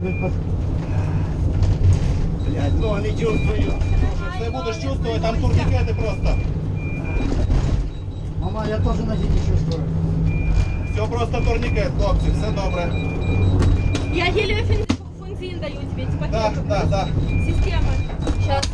Блять, ну не чувствую. Все будешь чувствовать, там турникеты просто. Мама, я тоже на не чувствую. Все просто турникет, хлопці, все добре. Я еле фен- фензин даю тебе, типа Так, так, так. система. Сейчас.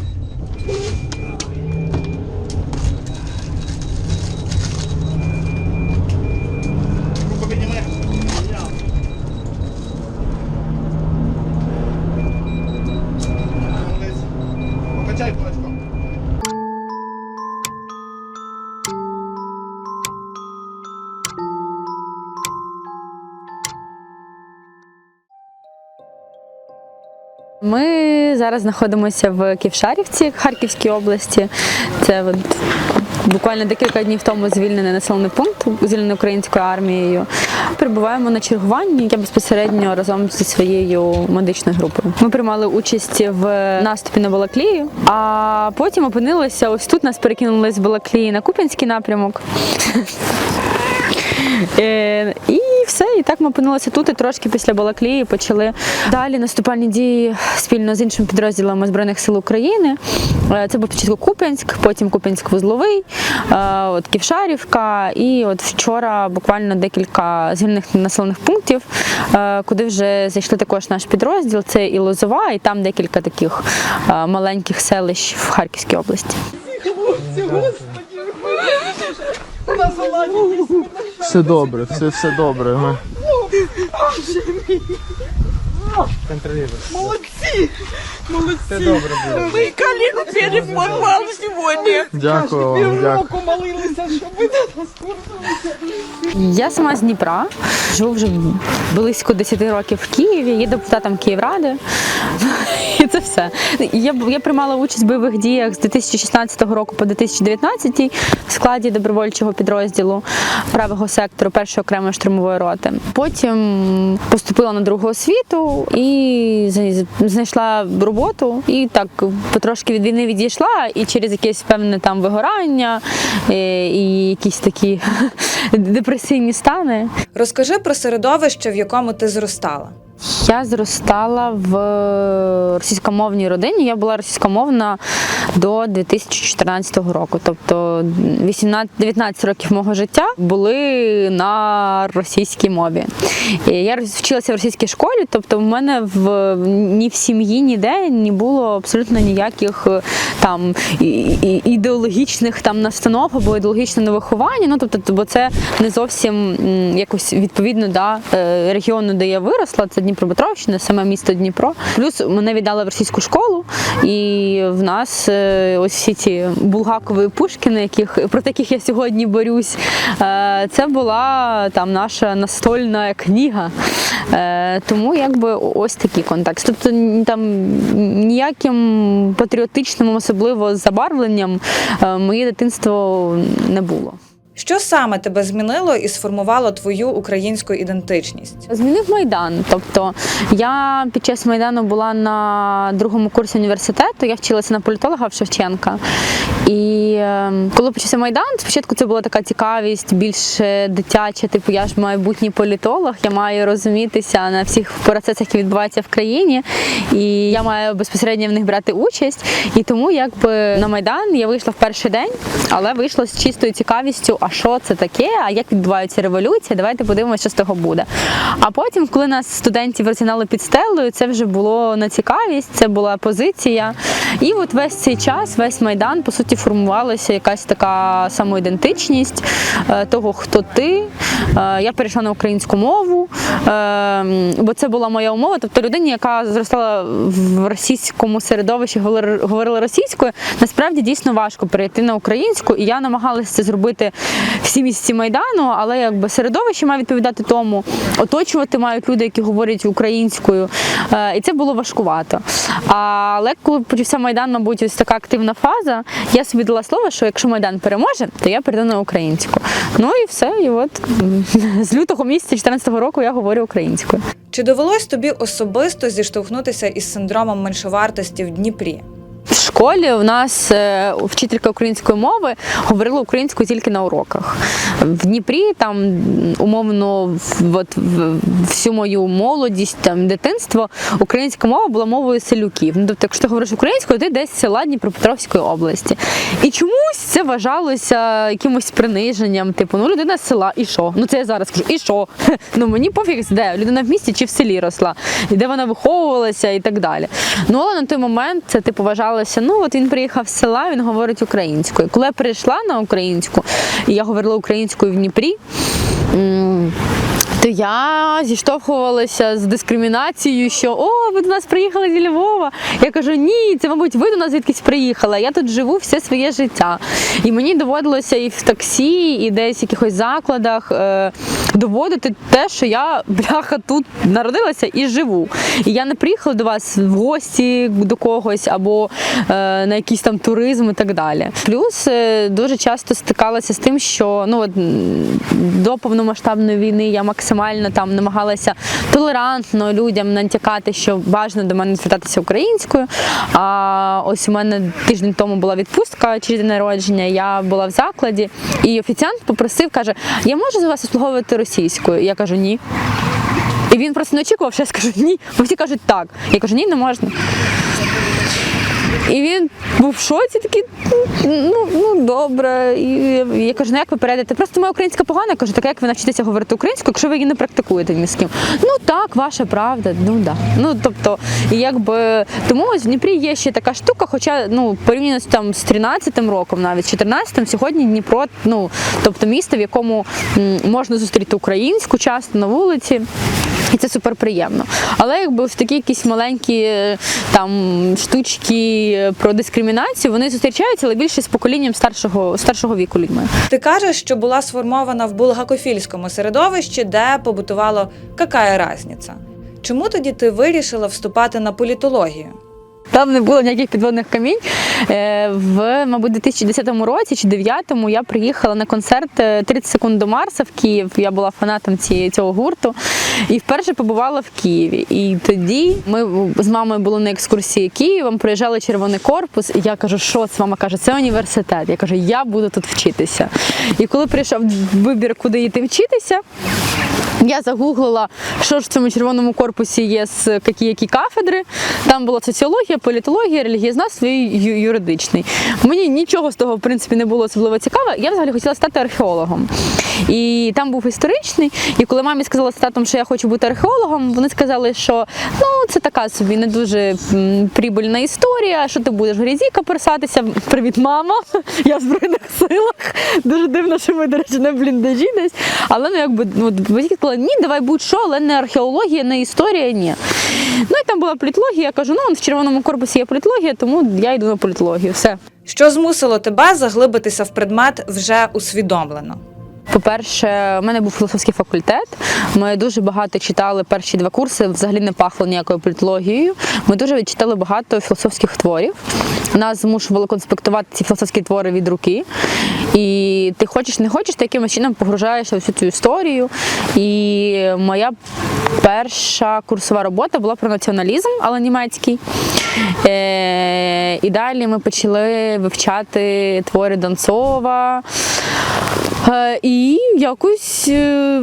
Зараз знаходимося в Ківшарівці, Харківській області. Це от буквально декілька днів тому звільнений населений пункт, звільнений українською армією. Перебуваємо на чергуванні. Я безпосередньо разом зі своєю медичною групою. Ми приймали участь в наступі на Балаклію, а потім опинилися ось тут. Нас перекинули з Балаклії на Куп'янський напрямок. Е, І все, і так ми опинилися тут. І трошки після Балаклії почали далі наступальні дії спільно з іншими підрозділами збройних сил України. Е, Це був спочатку Куп'янськ, потім Куп'янськ-Вузловий, е, от Ківшарівка. І от вчора буквально декілька звільнених населених пунктів, е, куди вже зайшли також наш підрозділ. Це і Лозова, і там декілька таких маленьких селищ в Харківській області. Все добре, все все добре. Ми... Мій коліно переформував сьогодні. Дякую вам, дякую. Молилися, щоб ви до нас повернулися. Я сама з Дніпра, живу вже близько 10 років в Києві, є депутатом Київради. І це все. Я, я приймала участь в бойових діях з 2016 року по 2019 в складі добровольчого підрозділу правого сектору першої окремої штурмової роти. Потім поступила на другу освіту і з- знайшла роботу. І так потрошки від війни відійшла, і через якесь певне там вигорання е, і якісь такі депресивні стани. Розкажи про середовище, в якому ти зростала. Я зростала в російськомовній родині. Я була російськомовна до 2014 року. Тобто 18, 19 років мого життя були на російській мові. Я вчилася в російській школі, тобто в мене в ні в сім'ї, ніде не було абсолютно ніяких е, там ідеологічних там настанов або ідеологічне виховання. Ну тобто, бо це не зовсім якось відповідно да, е, регіону, де я виросла. Це Дніпропетровщина, саме місто Дніпро. Плюс мене віддали в російську школу, і в нас е, ось всі ці Булгакові Пушкіни, яких проти яких я сьогодні борюсь. е, Це була там наша настольна книга. Е, Тому якби ось такий контекст. Тобто там ніяким патріотичним, особливо забарвленням моє дитинство не було. Що саме тебе змінило і сформувало твою українську ідентичність? Змінив майдан. Тобто я під час майдану була на другому курсі університету. Я вчилася на політолога в Шевченка. І е, коли почався майдан, спочатку це була така цікавість, більш дитяча. Типу, я ж майбутній політолог, я маю розумітися на всіх процесах, які відбуваються в країні, і я маю безпосередньо в них брати участь. І тому, якби на майдан я вийшла в перший день, але вийшла з чистою цікавістю. А що це таке? А як відбуваються революції? Давайте подивимося, що з того буде. А потім, коли нас студентів розігнали під стелею, це вже було на цікавість, це була позиція. І от весь цей час, весь майдан, по суті, формувалася якась така самоідентичність е, того, хто ти. Е, Я перейшла на українську мову, е, бо це була моя умова. Тобто людині, яка зростала в російському середовищі, говорила російською, насправді дійсно важко перейти на українську. І я намагалася це зробити всі місяці майдану, але якби середовище має відповідати тому, оточувати мають люди, які говорять українською. Е, І це було важкувато. Але коли почався майдан, мабуть, ось така активна фаза, я собі дала слово, що якщо майдан переможе, то я перейду на українську. Ну і все. І от з лютого місяця 2014 року я говорю українською. Чи довелось тобі особисто зіштовхнутися із синдромом меншовартості в Дніпрі? Школі у нас е, вчителька української мови говорила українською тільки на уроках. В Дніпрі там умовно от, всю мою молодість, там дитинство, українська мова була мовою селюків. Ну, тобто, якщо ти говориш українською, ти десь з села Дніпропетровської області. І чомусь це вважалося якимось приниженням. Типу, ну людина з села, і що? Ну це я зараз кажу, і що? Ну мені пофіг де людина в місті чи в селі росла, і де вона виховувалася і так далі. Ну але на той момент це типу вважалося, ну от він приїхав з села, він говорить українською. Коли я перейшла на українську, і я говорила українською в Дніпрі. то я зіштовхувалася з дискримінацією, що о, ви до нас приїхали зі Львова. Я кажу, ні, це, мабуть, ви до нас звідкись приїхали. Я тут живу все своє життя. І мені доводилося і в таксі, і десь в якихось закладах е, доводити те, що я бляха тут народилася і живу. І я не приїхала до вас в гості до когось або е, на якийсь там туризм і так далі. Плюс е, дуже часто стикалася з тим, що ну от до повномасштабної війни я максимально там намагалася толерантно людям натякати, що бажано до мене звертатися українською. А ось у мене тиждень тому була відпустка через день народження. Я була в закладі, і офіціант попросив, каже: Я можу за вас обслуговувати російською? Я кажу, ні. І він просто не очікував, що я скажу ні. Бо всі кажуть так. Я кажу, ні, не можна. І він був в шоці, такий, ну, ну добре. І я кажу, ну як ви перейдете? Просто моя українська погана. Я кажу, так як ви навчитеся говорити українською, якщо ви її не практикуєте ні з ким? Ну так, ваша правда, ну да. Ну тобто, якби тому ось в Дніпрі є ще така штука, хоча ну порівняно там з 13-м роком, навіть з 14-м, сьогодні Дніпро, ну тобто місто, в якому можна зустріти українську часто на вулиці. І це супер приємно. Але якби в такі якісь маленькі е, там штучки е, про дискримінацію, вони зустрічаються, але більше з поколінням старшого старшого віку людьми. Ти кажеш, що була сформована в булгакофільському середовищі, де побутувало какая разниця. Чому тоді ти вирішила вступати на політологію? Там не було ніяких підводних камінь. Е, В, мабуть, 2010 році чи 2009 я приїхала на концерт е, 30 секунд до Марса в Київ. Я була фанатом цього гурту і вперше побувала в Києві. І тоді ми з мамою були на екскурсії Києвом, приїжджали червоний корпус, і я кажу, що це мама каже, це університет. Я кажу, я буду тут вчитися. І коли прийшов вибір, куди йти вчитися. Я загуглила, що ж в цьому червоному корпусі є які, які кафедри. Там була соціологія, політологія, релігієзнавство і юридичний. Мені нічого з того, в принципі, не було особливо цікаво. Я взагалі хотіла стати археологом. І там був історичний. І коли мамі сказала з татом, що я хочу бути археологом, вони сказали, що ну це така собі не дуже м, прибильна історія. Що ти будеш в грязі коперсатися? Привіт, мама! Я в збройних силах. Дуже дивно, що ми, до речі, в бліндажі десь. Але ну якби ну, сказали, ні, давай будь-що, але не археологія, не історія, ні. Ну і там була політологія. Я кажу, ну в червоному корпусі є політологія, тому я йду на політологію. Все. Що змусило тебе заглибитися в предмет вже усвідомлено? По-перше, у мене був філософський факультет. Ми дуже багато читали перші два курси, взагалі не пахло ніякою політологією. Ми дуже читали багато філософських творів. Нас змушували конспектувати ці філософські твори від руки. І ти хочеш, не хочеш, ти якимось чином погружаєшся в всю цю історію. І моя перша курсова робота була про націоналізм, але німецький. Е, і далі ми почали вивчати твори Донцова. Е, І якось е,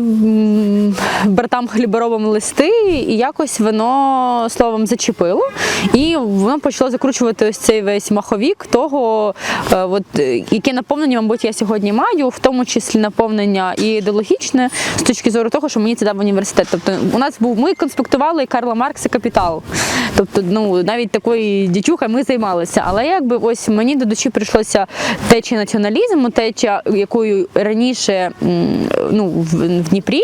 братам Хліборовим листи, і якось воно словом зачепило, і воно почало закручувати ось цей весь маховік того, е, от, яке наповнення, мабуть, я сьогодні маю, в тому числі наповнення і ідеологічне з точки зору того, що мені це дав університет. Тобто у нас був ми конспектували Карла Маркса капітал. Тобто, ну навіть такої дічуха ми займалися. Але якби ось мені до душі прийшлося течія націоналізму, течія, якою раніше м, ну, в, Дніпрі,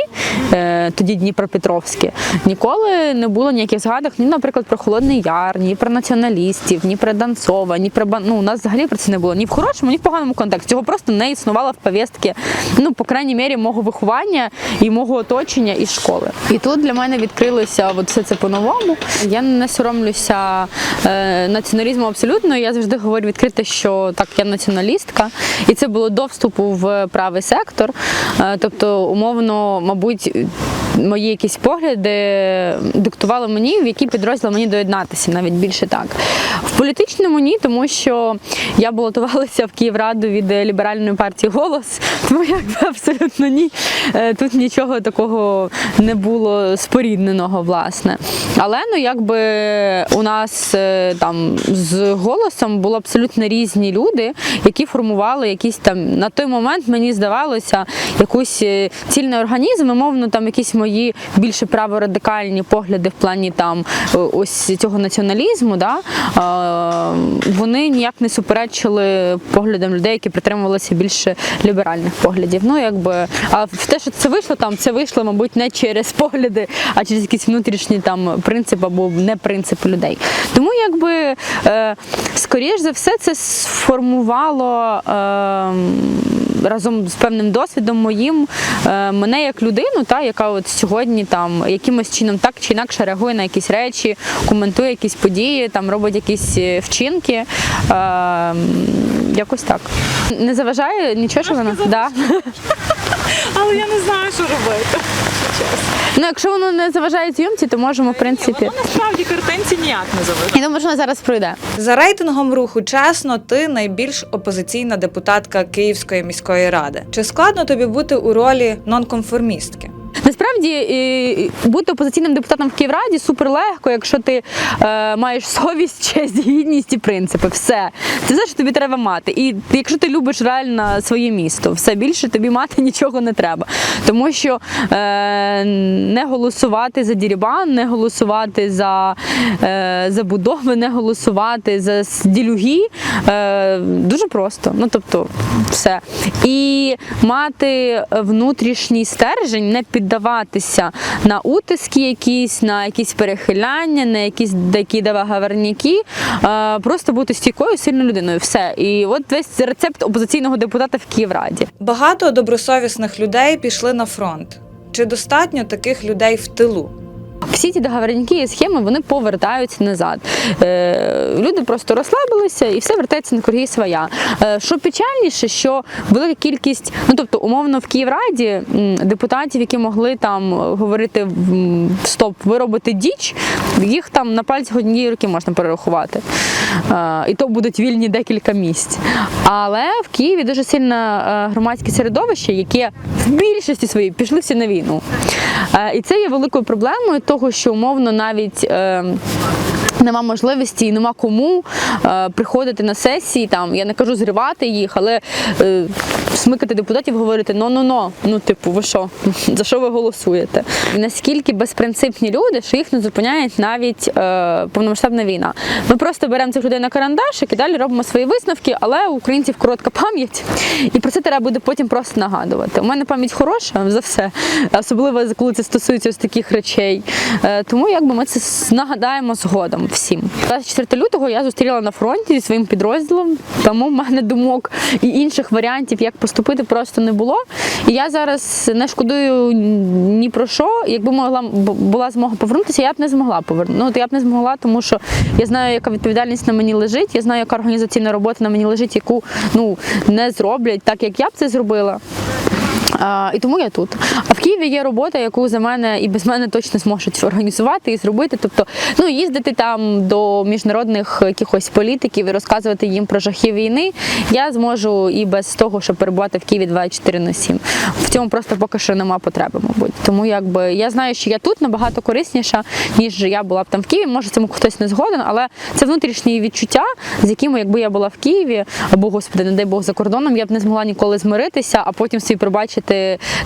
е, тоді Дніпропетровське, ніколи не було ніяких згадок ні, наприклад, про Холодний Яр, ні про націоналістів, ні про Донцова, ні про ну, у нас взагалі про це не було ні в хорошому, ні в поганому контексті. Цього просто не існувало в повістки, ну, по крайній мірі, мого виховання і мого оточення із школи. І тут для мене відкрилося от все це по-новому. Я не соромлюся е, націоналізму абсолютно. Я завжди говорю відкрито, що так, я націоналістка, і це було до вступу в правий сектор. Е, тобто, умовно, мабуть. мої якісь погляди диктували мені, в який підрозділ мені доєднатися, навіть більше так. В політичному ні, тому що я балотувалася в Київраду від ліберальної партії голос, тому якби абсолютно ні. Е, Тут нічого такого не було спорідненого, власне. Але ну якби у нас е, там з голосом були абсолютно різні люди, які формували якісь там на той момент, мені здавалося, якусь е, цільний організм, умовно, там якісь мої більше праворадикальні погляди в плані там е, ось цього націоналізму. Да? Вони ніяк не суперечили поглядам людей, які притримувалися більше ліберальних поглядів. Ну якби а в те, що це вийшло там, це вийшло, мабуть, не через погляди, а через якісь внутрішні там принципи або не принципи людей. Тому якби е, скоріш за все це сформувало. Е, Разом з певним досвідом моїм е, мене як людину, та яка от сьогодні там якимось чином так чи інакше реагує на якісь речі, коментує якісь події, там робить якісь е, вчинки. Е, якось так. Не заважає нічого, що вона да. Але я не знаю, що робити. Ну, якщо воно не заважає зйомці, то можемо, в принципі. Воно насправді картинці ніяк не заважає. Я думаю, що вона зараз пройде. За рейтингом руху чесно, ти найбільш опозиційна депутатка Київської міської ради. Чи складно тобі бути у ролі нонконформістки? Насправді бути опозиційним депутатом в Київраді супер легко, якщо ти е, маєш совість, честь, гідність і принципи. Все. Це все, що тобі треба мати. І якщо ти любиш реально своє місто, все більше тобі мати нічого не треба. Тому що е, не голосувати за дірібан, не голосувати за е, забудови, не голосувати за ділюги е, дуже просто. Ну тобто, все. І мати внутрішній стержень, не піддаватися на утиски якісь, на якісь перехиляння, на якісь такі давагаверняки, е, просто бути стійкою, сильною людиною. Все. І от весь рецепт опозиційного депутата в Київраді. Багато добросовісних людей пішли на фронт. Чи достатньо таких людей в тилу? Всі ці договорняки і схеми вони повертаються назад. Е, люди просто розслабилися і все вертається на круги своя. Е, що печальніше, що велика кількість, ну тобто, умовно, в Київраді депутатів, які могли там говорити стоп, ви робите діч, їх там на пальцях однієї руки можна перерахувати. Е, і то будуть вільні декілька місць. Але в Києві дуже сильне громадське середовище, яке в більшості своїй пішли всі на війну. Е, І це є великою проблемою того, що умовно навіть. Нема можливості і нема кому е, приходити на сесії. Там я не кажу зривати їх, але е, смикати депутатів, говорити ну ну типу, ви що за що ви голосуєте? І наскільки безпринципні люди, що їх не зупиняють навіть е, повномасштабна війна. Ми просто беремо цих людей на карандашик і далі робимо свої висновки, але у українців коротка пам'ять, і про це треба буде потім просто нагадувати. У мене пам'ять хороша за все, особливо коли це стосується ось таких речей. Е, Тому якби ми це нагадаємо згодом всім. 24 лютого я зустріла на фронті зі своїм підрозділом, тому в мене думок і інших варіантів, як поступити, просто не було. І я зараз не шкодую ні про що. Якби могла була змога повернутися, я б не змогла повернути. Ну, я б не змогла, тому що я знаю, яка відповідальність на мені лежить, я знаю, яка організаційна робота на мені лежить, яку ну не зроблять так, як я б це зробила. А, і тому я тут. А в Києві є робота, яку за мене і без мене точно зможуть організувати і зробити. Тобто, ну їздити там до міжнародних якихось політиків і розказувати їм про жахи війни. Я зможу і без того, щоб перебувати в Києві 24 на 7. В цьому просто поки що нема потреби, мабуть. Тому якби я знаю, що я тут набагато корисніша, ніж я була б там в Києві. Може, цьому хтось не згоден, але це внутрішні відчуття, з якими, якби я була в Києві, або господи, не дай Бог за кордоном, я б не змогла ніколи змиритися, а потім собі пробачити,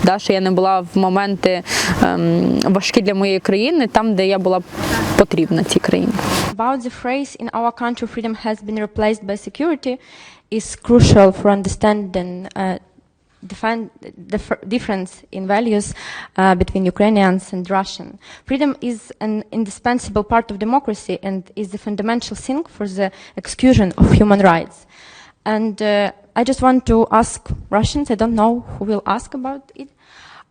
да, що я не була в моменти ем, важкі для моєї країни, там, де я була потрібна цій країні. About the phrase in our country freedom has been replaced by security is crucial for understanding uh, define the f- difference in values uh, between Ukrainians and Russian. Freedom is an indispensable part of democracy and is the fundamental thing for the exclusion of human rights. And uh, I just want to ask Russians, I don't know who will ask about it.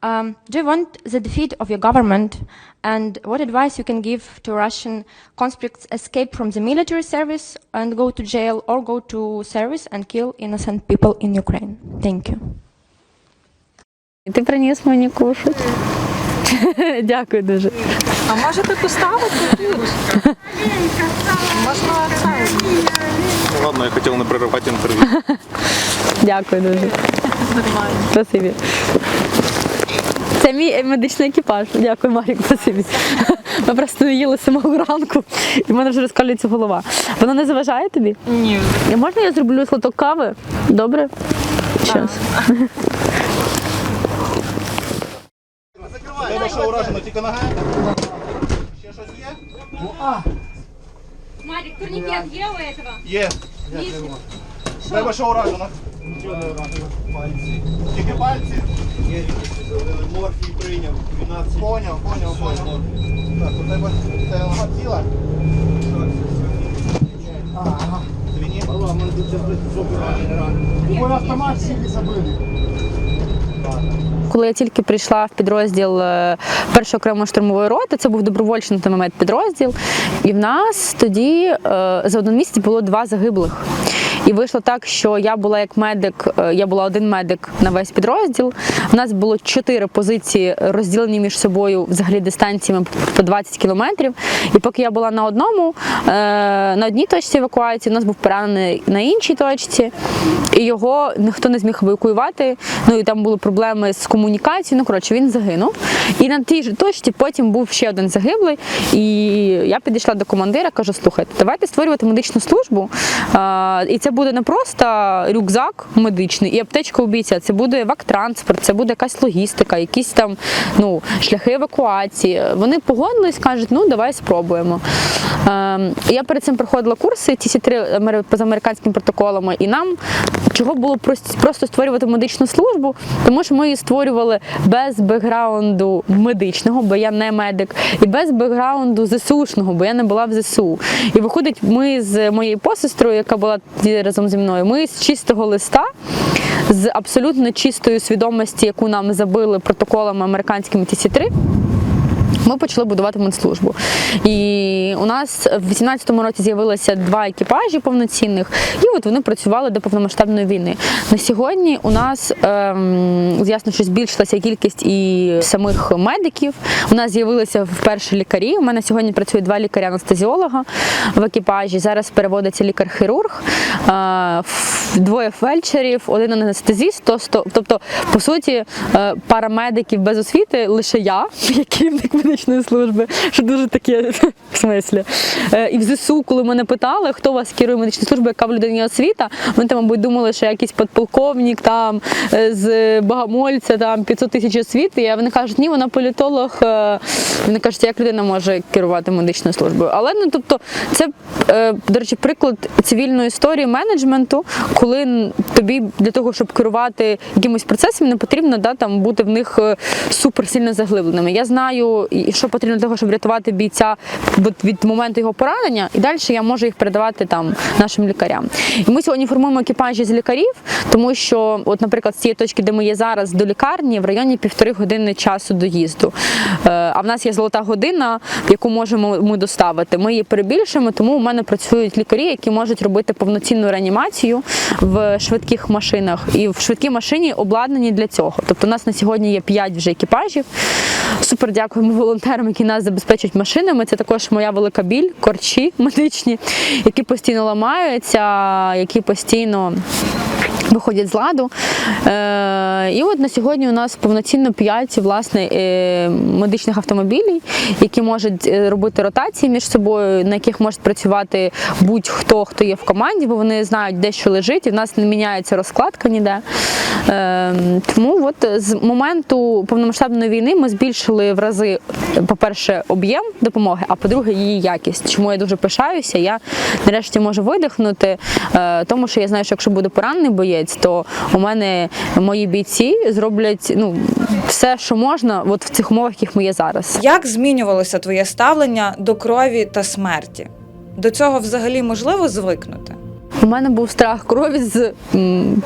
Um, do you want the defeat of your government? And what advice you can give to Russian conscripts escape from the military service and go to jail or go to service and kill innocent people in Ukraine? Thank you. І ти приніс мені кушать. Дякую дуже. А можете поставити тут? Можна це. Ладно, я хотів не переривати інтерв'ю. Дякую дуже. Нормально. Спасибі. Це мій медичний екіпаж. Дякую, Марік, спасибі. Ми просто не їли самого ранку, і в мене вже розкалюється голова. Воно не заважає тобі? Ні. Можна я зроблю слоток кави? Добре? Щас. Тебе що уражено, тільки нога? Ще щось є? Марик, турникет є у этого? Є. Тебе що уражено? Тільки пальці? Морфій прийняв 12 Поняв, поняв, поняв. Так, у тебе це нога ціла? Ага. Звіні. Алло, мене тут зараз зробили. Твой автомат сіли забили. Коли я тільки прийшла в підрозділ е, першої окремої штурмової роти, це був добровольчий на той момент підрозділ. І в нас тоді е, за один місяць було два загиблих. І вийшло так, що я була як медик, е, я була один медик на весь підрозділ. У нас було чотири позиції, розділені між собою взагалі дистанціями по 20 кілометрів. І поки я була на одному, е, на одній точці евакуації, у нас був поранений на іншій точці, і його ніхто не зміг евакуювати. Ну і там були проблеми з комунікацією. Ну коротше, він загинув. І на тій же точці потім був ще один загиблий. І я підійшла до командира, кажу: слухайте, давайте створювати медичну службу. І це буде не просто рюкзак медичний і аптечка у бійця. Це буде вактранспорт, це буде якась логістика, якісь там ну, шляхи евакуації. Вони погодились, кажуть, ну давай спробуємо. Ем, я перед цим проходила курси TC3 амери- поза американськими протоколами, і нам чого було прос- просто створювати медичну службу, тому що ми її створювали без бекграунду медичного, бо я не медик, і без бекграунду ЗСУшного, бо я не була в ЗСУ. І виходить, ми з моєю посестрою, яка була разом зі мною, ми з чистого листа. З абсолютно чистої свідомості, яку нам забили протоколами американськими TC3, ми почали будувати медслужбу. І у нас в 18-му році з'явилося два екіпажі повноцінних, і от вони працювали до повномасштабної війни. На сьогодні у нас ем, ясно, що збільшилася кількість і самих медиків. У нас з'явилися вперше лікарі. У мене сьогодні працює два лікаря-анестезіолога в екіпажі. Зараз переводиться лікар-хірург, е, двоє фельдшерів, один анестезіст. То- то- Тобто, по суті, е, парамедиків без освіти лише я, як керівник медичної служби, що дуже таке в смислі. Е, І в ЗСУ, коли мене питали, хто вас керує медичною службою, яка в людині освіта, вони там, мабуть, думали, що якийсь подполковник там е, з Богомольця, там 500 тисяч освіти. А вони кажуть, ні, вона політолог. Е, Вони кажуть, як людина може керувати медичною службою. Але ну тобто, це, до речі, приклад цивільної історії менеджменту, коли тобі для того, щоб керувати якимось процесом, не потрібно да, там, бути в них суперсильно заглибленими. Я знаю, і що потрібно для того, щоб рятувати бійця від моменту його поранення, і далі я можу їх передавати там нашим лікарям. І ми сьогодні формуємо екіпажі з лікарів, тому що, от, наприклад, з цієї точки, де ми є зараз, до лікарні в районі півтори години часу доїзду. Е, А в нас є золота година, яку можемо ми доставити. Ми її перебільшуємо, тому у мене працюють лікарі, які можуть робити повноцінну реанімацію в швидких машинах. І в швидкій машині обладнані для цього. Тобто, у нас на сьогодні є 5 вже екіпажів. Супер дякуємо волонтерам, які нас забезпечують машинами. Це також моя велика біль, корчі медичні, які постійно ламаються, які постійно. Виходять з ладу. Е, і от на сьогодні у нас повноцінно 5 власне, е, медичних автомобілів, які можуть е, робити ротації між собою, на яких може працювати будь-хто, хто є в команді, бо вони знають, де що лежить, і в нас не міняється розкладка ніде. Е, тому от з моменту повномасштабної війни ми збільшили в рази, по-перше, об'єм допомоги, а по-друге, її якість. Чому я дуже пишаюся. Я нарешті можу видихнути, е, тому що я знаю, що якщо буде поранений боєць, то у мене мої бійці зроблять ну, все, що можна, от в цих умовах, яких ми є зараз. Як змінювалося твоє ставлення до крові та смерті? До цього взагалі можливо звикнути? У мене був страх крові з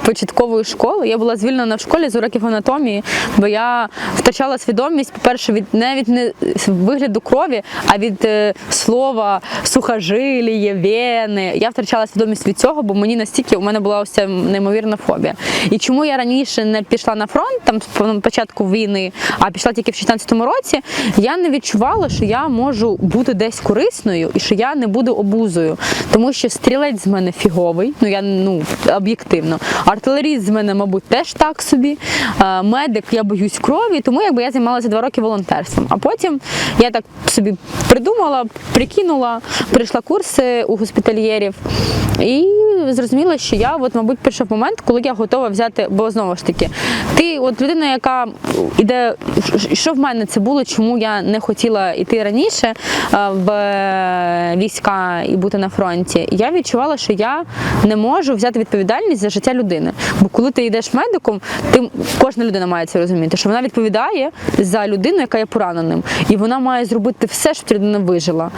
початкової школи. Я була звільнена в школі з уроків анатомії, бо я втрачала свідомість, по-перше, від не від не вигляду крові, а від е, слова сухожиліє, вени. Я втрачала свідомість від цього, бо мені настільки у мене була ось ця неймовірна фобія. І чому я раніше не пішла на фронт, там з початку війни, а пішла тільки в 16-му році, я не відчувала, що я можу бути десь корисною і що я не буду обузою, тому що стрілець з мене фіговий, ну я ну об'єктивно. Артилеріст з мене, мабуть, теж так собі. Е, Медик, я боюсь крові, тому якби я займалася два роки волонтерством. А потім я так собі придумала, прикинула, прийшла курси у госпітальєрів і зрозуміла, що я, от, мабуть, прийшов момент, коли я готова взяти, бо знову ж таки, ти, от людина, яка іде, що в мене це було, чому я не хотіла йти раніше в е, війська і бути на фронті. Я відчувала, що я не можу взяти відповідальність за життя людини. Бо коли ти йдеш медиком, ти кожна людина має це розуміти, що вона відповідає за людину, яка є пораненим, і вона має зробити все, щоб людина вижила.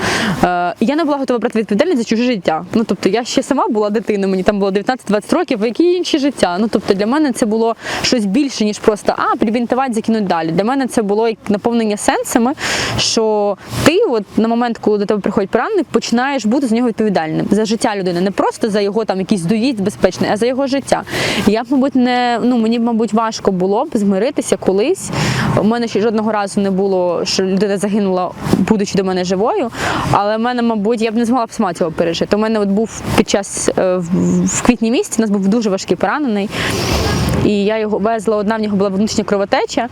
Е, я не була готова брати відповідальність за чуже життя. Ну тобто я ще сама була дитиною, мені там було 19-20 років, які інші життя. Ну тобто для мене це було щось більше, ніж просто а прибінтувати, закинути далі. Для мене це було як наповнення сенсами, що ти, от на момент, коли до тебе приходить поранений, починаєш бути за нього відповідальним за життя людини, не просто за його там якийсь доїзд безпечний, а за його життя. Я б, мабуть, не ну мені мабуть, важко було б змиритися колись. У мене ще жодного разу не було, що людина загинула, будучи до мене живою. Але в мене, мабуть, я б не змогла б сама цього пережити. У мене от був під час е, в- квітні місяці, у нас був дуже важкий поранений. І я його везла, одна в нього була внутрішня кровотеча.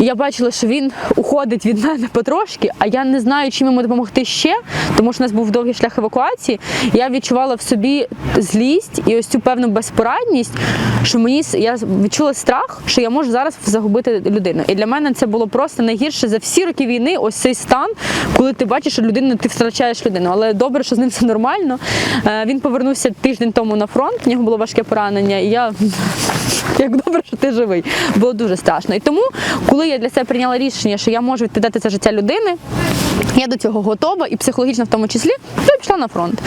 Я бачила, що він уходить від мене потрошки, а я не знаю, чим йому допомогти ще, тому що у нас був довгий шлях евакуації. Я відчувала в собі злість і ось цю певну безпорадність, що мені я відчула страх, що я можу зараз загубити людину. І для мене це було просто найгірше за всі роки війни. Ось цей стан, коли ти бачиш, що людину ти втрачаєш людину. Але добре, що з ним все нормально. Е, Він повернувся тиждень тому на фронт. В нього було важке поранення, і я як добре, що ти живий. Було дуже страшно. І тому, коли я для себе прийняла рішення, що я можу відповідати за життя людини, я до цього готова і психологічно в тому числі, то я пішла на фронт.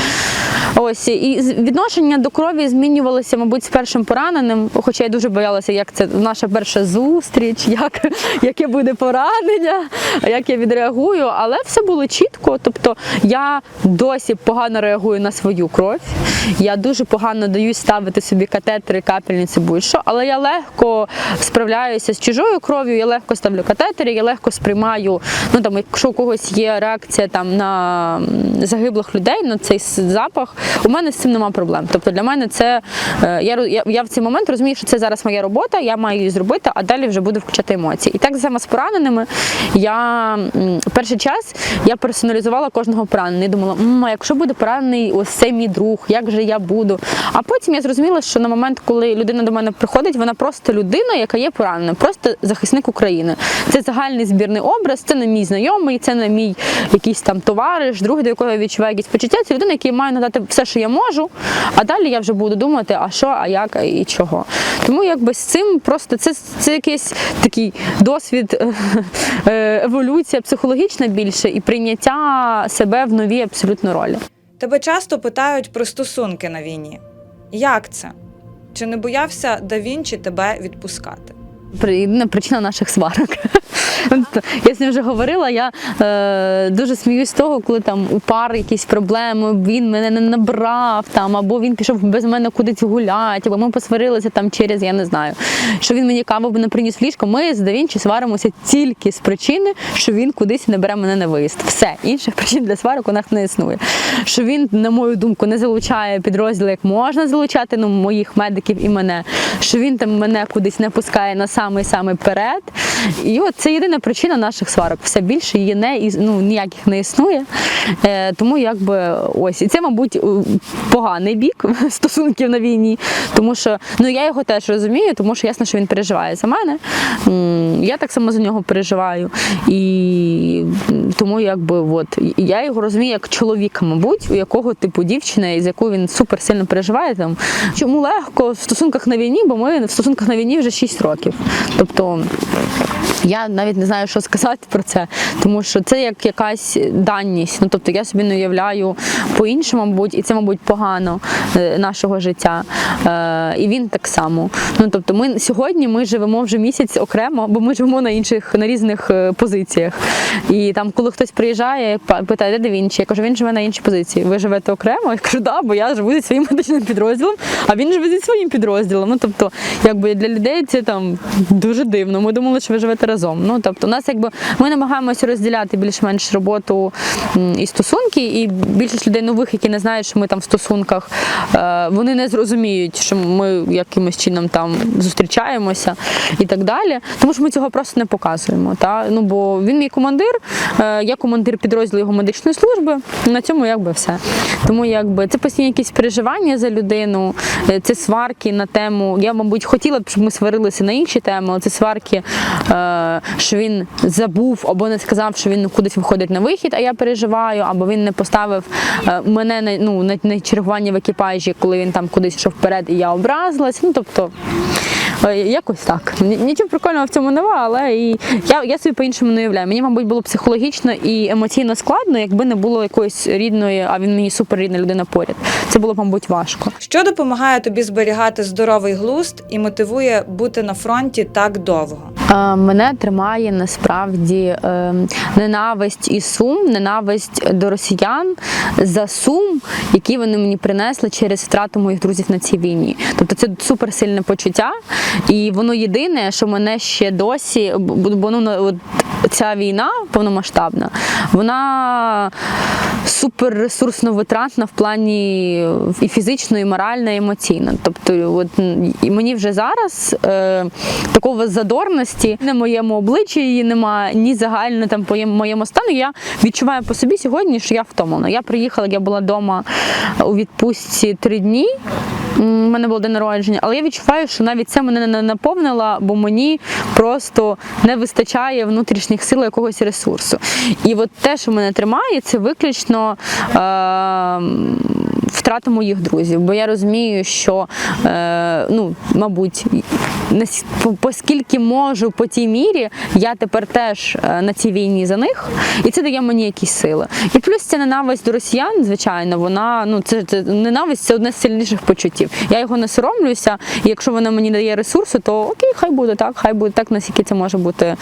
Ось і відношення до крові змінювалося, мабуть, з першим пораненим. Хоча я дуже боялася, як це наша перша зустріч, як, яке буде поранення, як я відреагую. Але все було чітко. Тобто я досі погано реагую на свою кров. Я дуже погано даюсь ставити собі катетери, капельниці, будь-що, але я легко справляюся з чужою кров'ю, я легко ставлю катетери, я легко сприймаю. Ну там, якщо у когось є реакція там на загиблих людей, на цей запах, у мене з цим нема проблем. Тобто для мене це е, я, я, я в цей момент розумію, що це зараз моя робота, я маю її зробити, а далі вже буду включати емоції. І так саме з пораненими. Я перший час я персоналізувала кожного пораненого. І думала, «М, а якщо буде поранений ось цей мій друг, як же я буду? А потім я зрозуміла, що на момент, коли людина до мене приходить, вона просто людина, яка є поранена, просто захисник України. Це загальний збірний образ, це не мій знайомий, це не мій якийсь там товариш, друг, до якого я відчуваю якісь почуття. Це людина, якій я маю надати все, що я можу, а далі я вже буду думати, а що, а як, і чого. Тому якби з цим просто це, це якийсь такий досвід, е, еволюція психологічна більше і прийняття себе в новій абсолютно ролі. Тебе часто питають про стосунки на війні. Як це? Чи не боявся да Вінчі тебе відпускати? Єдина причина наших сварок. Я з ним вже говорила. Я е, дуже сміюсь з того, коли там у пар якісь проблеми, він мене не набрав там, або він пішов без мене кудись гуляти, або ми посварилися там через я не знаю, що він мені каву не приніс ліжко. Ми з Давінчі сваримося тільки з причини, що він кудись не бере мене на виїзд. Все інших причин для сварок у нас не існує. Що він, на мою думку, не залучає підрозділи, як можна залучати ну, моїх медиків і мене. Що він там мене кудись не пускає на самий самий перед. І от це єдина причина наших сварок. Все більше її не іс- ну, ніяких не існує. Е, тому якби ось і це, мабуть, поганий бік стосунків на війні. Тому що ну я його теж розумію, тому що ясно, що він переживає за мене. Я так само за нього переживаю. І тому якби от я його розумію як чоловіка, мабуть, у якого типу дівчина, з якою він супер сильно переживає. Там чому легко в стосунках на війні, бо ми в стосунках на війні вже 6 років. Тобто Я навіть не знаю, що сказати про це, тому що це як якась даність. Ну тобто я собі не уявляю по-іншому, мабуть, і це, мабуть, погано е, нашого життя. Е, і він так само. Ну тобто, ми сьогодні ми живемо вже місяць окремо, бо ми живемо на інших на різних е, позиціях. І там, коли хтось приїжджає, питає, де він? Я кажу, він живе на іншій позиції. Ви живете окремо? Я кажу, да, бо я живу зі своїм медичним підрозділом, а він живе зі своїм підрозділом. Ну тобто, якби для людей це там дуже дивно. Ми думали, що ви живете разом. Ну тобто, у нас якби ми намагаємося розділяти більш-менш роботу і стосунки, і більшість людей нових, які не знають, що ми там в стосунках, е, вони не зрозуміють, що ми якимось чином там зустрічаємося і так далі. Тому що ми цього просто не показуємо. Та? Ну бо він мій командир, е, я командир підрозділу його медичної служби. На цьому якби все. Тому якби це постійні якісь переживання за людину, е, це сварки на тему. Я, мабуть, хотіла б, щоб ми сварилися на інші теми, але це сварки, що він забув або не сказав, що він кудись виходить на вихід, а я переживаю, або він не поставив е, мене на ну на чергування в екіпажі, коли він там кудись йшов вперед, і я образилась. Ну тобто. е, Якось так. Нічого прикольного в цьому нема, але і я, я собі по-іншому не уявляю. Мені, мабуть, було психологічно і емоційно складно, якби не було якоїсь рідної, а він мені суперрідна людина поряд. Це було, мабуть, важко. Що допомагає тобі зберігати здоровий глузд і мотивує бути на фронті так довго? Е, Мене тримає насправді е, ненависть і сум, ненависть до росіян за сум, який вони мені принесли через втрату моїх друзів на цій війні. Тобто це суперсильне почуття, і воно єдине, що мене ще досі, бо ну, ця війна повномасштабна, вона суперресурсно витратна в плані і фізично, і морально, і емоційно. Тобто, от мені вже зараз е, такого задорності на моєму обличчі її немає, ні загально там по моєму стану. Я відчуваю по собі сьогодні, що я втомлена. Я приїхала, я була вдома у відпустці три дні. У мене було день народження, але я відчуваю, що навіть це мене не наповнило, бо мені просто не вистачає внутрішніх сил якогось ресурсу. І от те, що мене тримає, це виключно е, втрата моїх друзів. Бо я розумію, що е, ну, мабуть, нас- по- оскільки можу по тій мірі, я тепер теж е, на цій війні за них, і це дає мені якісь сили. І плюс ця ненависть до росіян, звичайно, вона ну це, це ненависть це одне з сильніших почуттів. Я його не соромлюся, і якщо вона мені дає ресурсу, то окей, хай буде так, хай буде так, наскільки це може бути,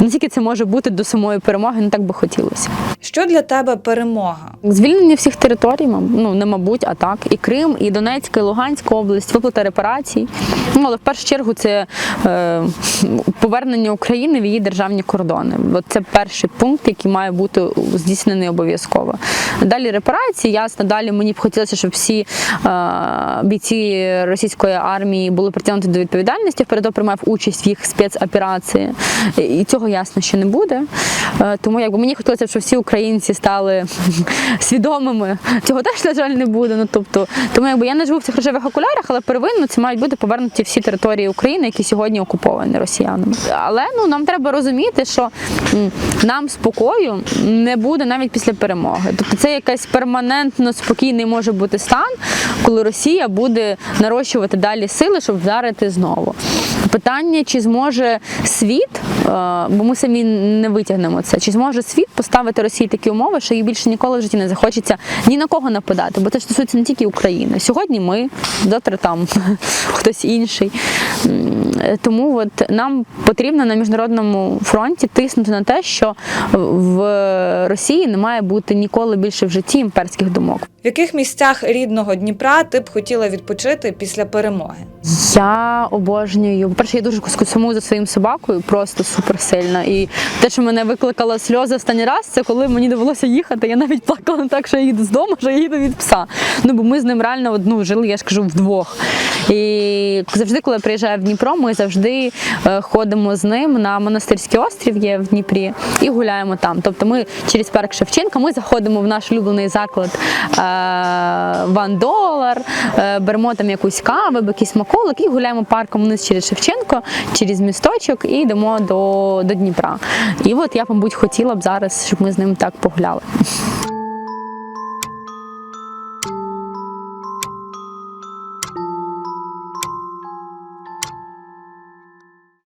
наскільки це може бути до самої перемоги, не так би хотілося. Що для тебе перемога? Звільнення всіх територій, ну не мабуть, а так. І Крим, і Донецька, і Луганська область, виплата репарацій. Ну, але в першу чергу це е, повернення України в її державні кордони. От це перший пункт, який має бути здійснений обов'язково. Далі репарації, ясно, далі мені б хотілося, щоб всі е, бійці російської армії були притягнуті до відповідальності. Вперед приймав участь в їх спецоперації. І цього ясно, що не буде. Е, Тому якби мені хотілося щоб всі українці стали свідомими. Цього теж, на жаль, не буде. Ну тобто, тому якби я не живу в цих рожевих окулярах, але первинно це мають бути повернуті всі території України, які сьогодні окуповані росіянами. Але ну нам треба розуміти, що нам спокою не буде навіть після перемоги. Тобто це якийсь перманентно спокійний може бути стан, коли Росія буде нарощувати далі сили, щоб вдарити знову. Питання, чи зможе світ, е, бо ми самі не витягнемо це, чи зможе світ поставити Росії такі умови, що їй більше ніколи в житті не захочеться ні на кого нападати, бо це ж стосується не тільки України. Сьогодні ми, завтра там хтось інший. Тому от нам потрібно на міжнародному фронті тиснути на те, що в Росії не має бути ніколи більше в житті імперських думок. В яких місцях рідного Дніпра ти б хотіла відпочити після перемоги? Я обожнюю. По-перше, я дуже сумую за своїм собакою, просто супер сильно. І те, що мене викликало сльози останній раз, це коли мені довелося їхати. Я навіть плакала так, що я їду з дому, що я їду від пса. Ну бо ми з ним реально ну, жили, я ж кажу, вдвох. І завжди, коли я приїжджаю в Дніпро, ми завжди е, ходимо з ним на монастирський острів, є в Дніпрі, і гуляємо там. Тобто ми через парк Шевченка ми заходимо в наш улюблений заклад е, Ван Долар, е, беремо там якусь каву, якийсь смаколик і гуляємо парком вниз через Шевченко, через місточок і йдемо до, до Дніпра. І от я, мабуть, хотіла б зараз, щоб ми з ним так погуляли.